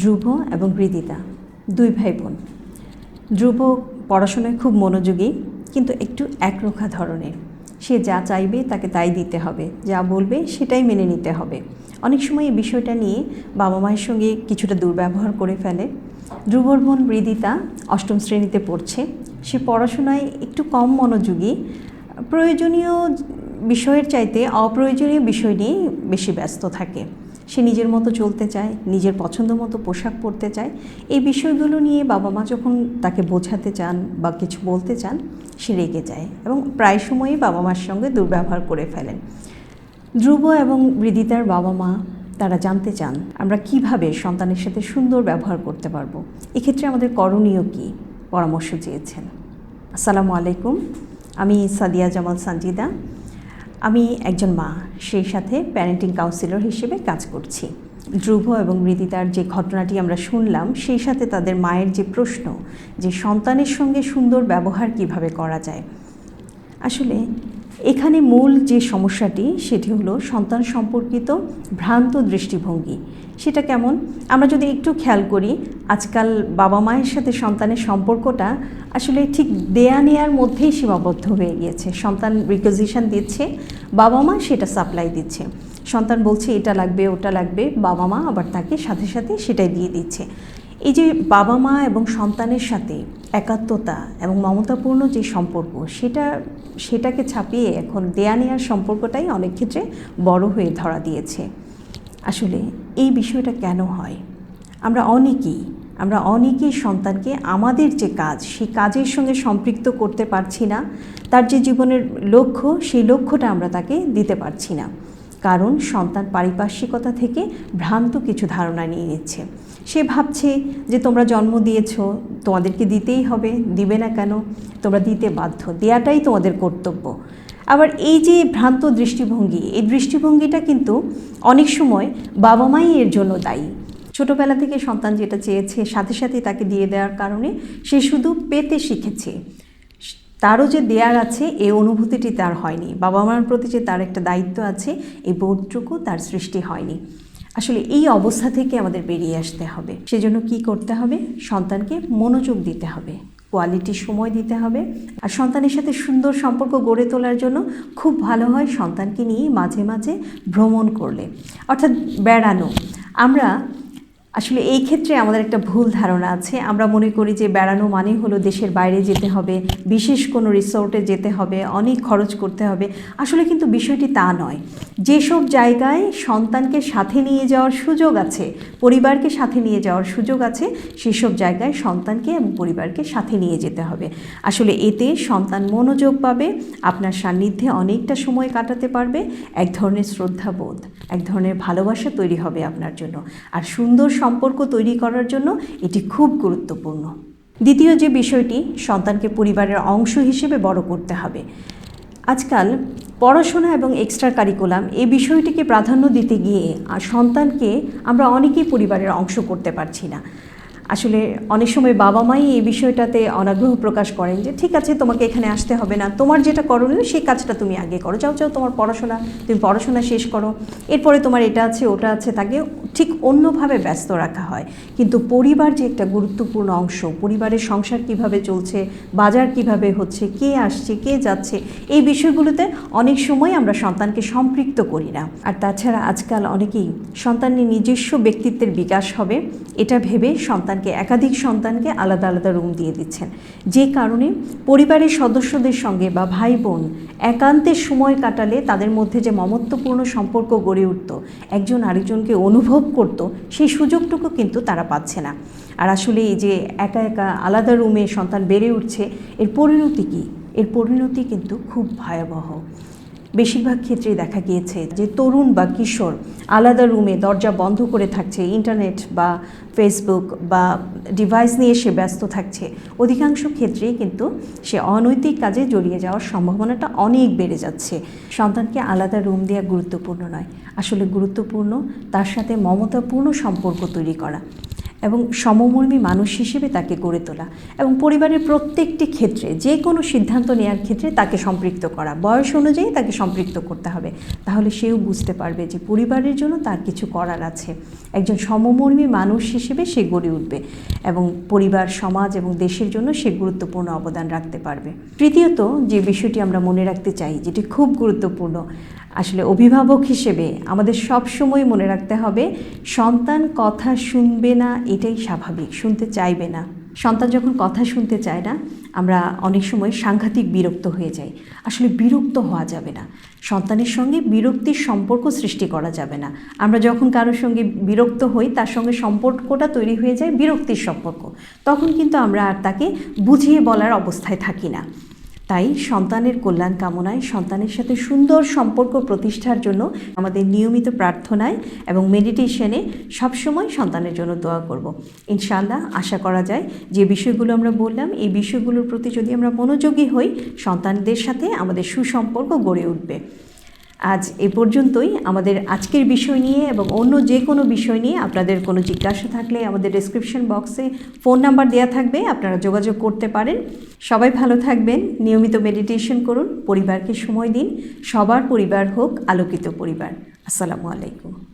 ধ্রুব এবং হৃদিতা, দুই ভাই বোন ধ্রুব পড়াশোনায় খুব মনোযোগী, কিন্তু একটু একরোখা ধরনের। সে যা চাইবে তাকে তাই দিতে হবে, যা বলবে সেটাই মেনে নিতে হবে। অনেক সময় এই বিষয়টা নিয়ে বাবা মায়ের সঙ্গে কিছুটা দুর্ব্যবহার করে ফেলে। ধ্রুবর বোন হৃদিতা অষ্টম শ্রেণীতে পড়ছে। সে পড়াশোনায় একটু কম মনোযোগী। প্রয়োজনীয় বিষয়ের চাইতে অপ্রয়োজনীয় বিষয় নিয়ে বেশি ব্যস্ত থাকে। সে নিজের মতো চলতে চায়, নিজের পছন্দ মতো পোশাক পরতে চায়। এই বিষয়গুলো নিয়ে বাবা মা যখন তাকে বোঝাতে চান বা কিছু বলতে চান, সে রেগে যায় এবং প্রায় সময়ই বাবা মার সঙ্গে দুর্ব্যবহার করে ফেলেন। ধ্রুব এবং বৃদিতার বাবা মা তারা জানতে চান, আমরা কীভাবে সন্তানের সাথে সুন্দর ব্যবহার করতে পারব? এক্ষেত্রে আমাদের করণীয় কী? পরামর্শ চেয়েছেন। আসসালামু আলাইকুম, আমি সাদিয়া জামাল সানজিদা। আমি একজন মা, সেই সাথে প্যারেন্টিং কাউন্সিলর হিসেবে কাজ করছি। ধ্রুব এবং মৃদিতার যে ঘটনাটি আমরা শুনলাম, সেই সাথে তাদের মায়ের যে প্রশ্ন, যে সন্তানের সঙ্গে সুন্দর ব্যবহার কীভাবে করা যায়? আসলে এখানে মূল যে সমস্যাটি, সেটি হলো সন্তান সম্পর্কিত ভ্রান্ত দৃষ্টিভঙ্গি। সেটা কেমন? আমরা যদি একটু খেয়াল করি, আজকাল বাবা মায়ের সাথে সন্তানের সম্পর্কটা আসলে ঠিক দেয়া নেয়ার মধ্যেই সীমাবদ্ধ হয়ে গিয়েছে। সন্তান রিকোজিশন দিচ্ছে, বাবা মা সেটা সাপ্লাই দিচ্ছে। সন্তান বলছে, এটা লাগবে, ওটা লাগবে। বাবা মা আবার তাকে সাথে সাথে সেটাই দিয়ে দিচ্ছে। এই যে বাবা মা এবং সন্তানের সাথে একাত্মতা এবং মমতাপূর্ণ যে সম্পর্ক, সেটা, সেটাকে ছাপিয়ে এখন দেয়া নেয়ার সম্পর্কটাই অনেক ক্ষেত্রে বড় হয়ে ধরা দিয়েছে। আসলে এই বিষয়টা কেন হয়? আমরা অনেকেই আমরা অনেকেই সন্তানকে আমাদের যে কাজ, সেই কাজের সঙ্গে সম্পৃক্ত করতে পারছি না, তার যে জীবনের লক্ষ্য, সেই লক্ষ্যটা আমরা তাকে দিতে পারছি না। কারণ সন্তান পারিপার্শ্বিকতা থেকে ভ্রান্ত কিছু ধারণা নিয়ে নিচ্ছে। সে ভাবছে যে তোমরা জন্ম দিয়েছ, তোমাদেরকে দিতেই হবে, দিবে না কেন? তোমরা দিতে বাধ্য। দেয়াটাই তোমাদের কর্তব্য। আবার এই যে ভ্রান্ত দৃষ্টিভঙ্গি, এই দৃষ্টিভঙ্গিটা কিন্তু অনেক সময় বাবা মাই এর জন্য দায়ী। ছোটোবেলা থেকে সন্তান যেটা চেয়েছে, সাথে সাথে তাকে দিয়ে দেওয়ার কারণে সে শুধু পেতে শিখেছে। তারও যে দেয়ার আছে এই অনুভূতিটি তার হয়নি। বাবা মার প্রতি যে তার একটা দায়িত্ব আছে এই বোধটুকু তার সৃষ্টি হয়নি। আসলে এই অবস্থা থেকে আমাদের বেরিয়ে আসতে হবে। সেজন্য কি করতে হবে? সন্তানকে মনোযোগ দিতে হবে কোয়ালিটি সময় দিতে হবে। আর সন্তানের সাথে সুন্দর সম্পর্ক গড়ে তোলার জন্য খুব ভালো হয় সন্তানকে নিয়ে মাঝে মাঝে ভ্রমণ করলে। অর্থাৎ বেড়ানো। আমরা আসলে এই ক্ষেত্রে আমাদের একটা ভুল ধারণা আছে। আমরা মনে করি যে বেড়ানো মানে হলো দেশের বাইরে যেতে হবে, বিশেষ কোনো রিসোর্টে যেতে হবে, অনেক খরচ করতে হবে। আসলে কিন্তু বিষয়টি তা নয়। যেসব জায়গায় সন্তানকে সাথে নিয়ে যাওয়ার সুযোগ আছে, পরিবারকে সাথে নিয়ে যাওয়ার সুযোগ আছে, সেসব জায়গায় সন্তানকে এবং পরিবারকে সাথে নিয়ে যেতে হবে। আসলে এতে সন্তান মনোযোগ পাবে, আপনার সান্নিধ্যে অনেকটা সময় কাটাতে পারবে, এক ধরনের শ্রদ্ধাবোধ, এক ধরনের ভালোবাসা তৈরি হবে আপনার জন্য। আর সুন্দর সম্পর্ক তৈরি করার জন্য এটি খুব গুরুত্বপূর্ণ। দ্বিতীয় যে বিষয়টি, সন্তানকে পরিবারের অংশ হিসেবে বড় করতে হবে। আজকাল পড়াশোনা এবং এক্সট্রা কারিকুলাম এই বিষয়টিকে প্রাধান্য দিতে গিয়ে আর সন্তানকে আমরা অনেকেই পরিবারের অংশ করতে পারছি না। আসলে অনেক সময় বাবা মাই এই বিষয়টাতে অনাগ্রহ প্রকাশ করেন যে, ঠিক আছে, তোমাকে এখানে আসতে হবে না। তোমার যেটা করণীয়, সেই কাজটা তুমি আগে করো। যাও যাও, তোমার পড়াশোনা, তুমি পড়াশোনা শেষ করো। এরপরে তোমার এটা আছে, ওটা আছে, তাকে ঠিক অন্যভাবে ব্যস্ত রাখা হয়। কিন্তু পরিবার যে একটা গুরুত্বপূর্ণ অংশ, পরিবারের সংসার কীভাবে চলছে, বাজার কীভাবে হচ্ছে, কে আসছে, কে যাচ্ছে, এই বিষয়গুলোতে অনেক সময় আমরা সন্তানকে সম্পৃক্ত করি না। আর তাছাড়া আজকাল অনেকেই সন্তানের নিজস্ব ব্যক্তিত্বের বিকাশ হবে, এটা ভেবে সন্তানকে, একাধিক সন্তানকে আলাদা আলাদা রুম দিয়ে দিচ্ছেন। যে কারণে পরিবারের সদস্যদের সঙ্গে বা ভাই বোন একান্তের সময় কাটালে তাদের মধ্যে যে মমত্বপূর্ণ সম্পর্ক গড়ে উঠত, একজন আরেকজনকে অনুভব করত, সেই সুযোগটুকু কিন্তু তারা পাচ্ছে না। আর আসলে এই যে একা একা আলাদা রুমে সন্তান বেড়ে উঠছে, এর পরিণতি কী? এর পরিণতি কিন্তু খুব ভয়াবহ। বেশিরভাগ ক্ষেত্রেই দেখা গিয়েছে যে তরুণ বা কিশোর আলাদা রুমে দরজা বন্ধ করে থাকছে, ইন্টারনেট বা ফেসবুক বা ডিভাইস নিয়ে সে ব্যস্ত থাকছে। অধিকাংশ ক্ষেত্রেই কিন্তু সে অনৈতিক কাজে জড়িয়ে যাওয়ার সম্ভাবনাটা অনেক বেড়ে যাচ্ছে। সন্তানকে আলাদা রুম দেওয়া গুরুত্বপূর্ণ নয়। আসলে গুরুত্বপূর্ণ তার সাথে মমতাপূর্ণ সম্পর্ক তৈরি করা। এবং সমমর্মী মানুষ হিসেবে তাকে গড়ে তোলা এবং পরিবারের প্রত্যেকটি ক্ষেত্রে, যে কোনো সিদ্ধান্ত নেওয়ার ক্ষেত্রে তাকে সম্পৃক্ত করা। বয়স অনুযায়ী তাকে সম্পৃক্ত করতে হবে। তাহলে সেও বুঝতে পারবে যে পরিবারের জন্য তার কিছু করার আছে। একজন সমমর্মী মানুষ হিসেবে সে গড়ে উঠবে এবং পরিবার, সমাজ এবং দেশের জন্য সে গুরুত্বপূর্ণ অবদান রাখতে পারবে। তৃতীয়ত যে বিষয়টি আমরা মনে রাখতে চাই, যেটি খুব গুরুত্বপূর্ণ আসলে অভিভাবক হিসেবে আমাদের সব সময় মনে রাখতে হবে, সন্তান কথা শুনবে না, এটাই স্বাভাবিক, শুনতে চাইবে না। সন্তান যখন কথা শুনতে চায় না, আমরা অনেক সময় সাংঘাতিক বিরক্ত হয়ে যাই। আসলে বিরক্ত হওয়া যাবে না। সন্তানের সঙ্গে বিরক্তির সম্পর্ক সৃষ্টি করা যাবে না। আমরা যখন কারোর সঙ্গে বিরক্ত হই, তার সঙ্গে সম্পর্কটা তৈরি হয়ে যায় বিরক্তির সম্পর্ক। তখন কিন্তু আমরা আর তাকে বুঝিয়ে বলার অবস্থায় থাকি না। তাই সন্তানের কল্যাণ কামনায় সন্তানের সাথে সুন্দর সম্পর্ক প্রতিষ্ঠার জন্য আমাদের নিয়মিত প্রার্থনায় এবং মেডিটেশনে সবসময় সন্তানের জন্য দোয়া করব। ইনশাল্লাহ আশা করা যায় যে বিষয়গুলো আমরা বললাম, এই বিষয়গুলোর প্রতি যদি আমরা মনোযোগী হই, সন্তানদের সাথে আমাদের সুসম্পর্ক গড়ে উঠবে। আজ এ পর্যন্তই। আমাদের আজকের বিষয় নিয়ে এবং অন্য যে কোনো বিষয় নিয়ে আপনাদের কোনো জিজ্ঞাসা থাকলে আমাদের ডিসক্রিপশন বক্সে ফোন নাম্বার দেওয়া থাকবে, আপনারা যোগাযোগ করতে পারেন। সবাই ভালো থাকবেন, নিয়মিত মেডিটেশন করুন, পরিবারকে সময় দিন, সবার পরিবার হোক, আলোকিত পরিবার। আসসালামু আলাইকুম।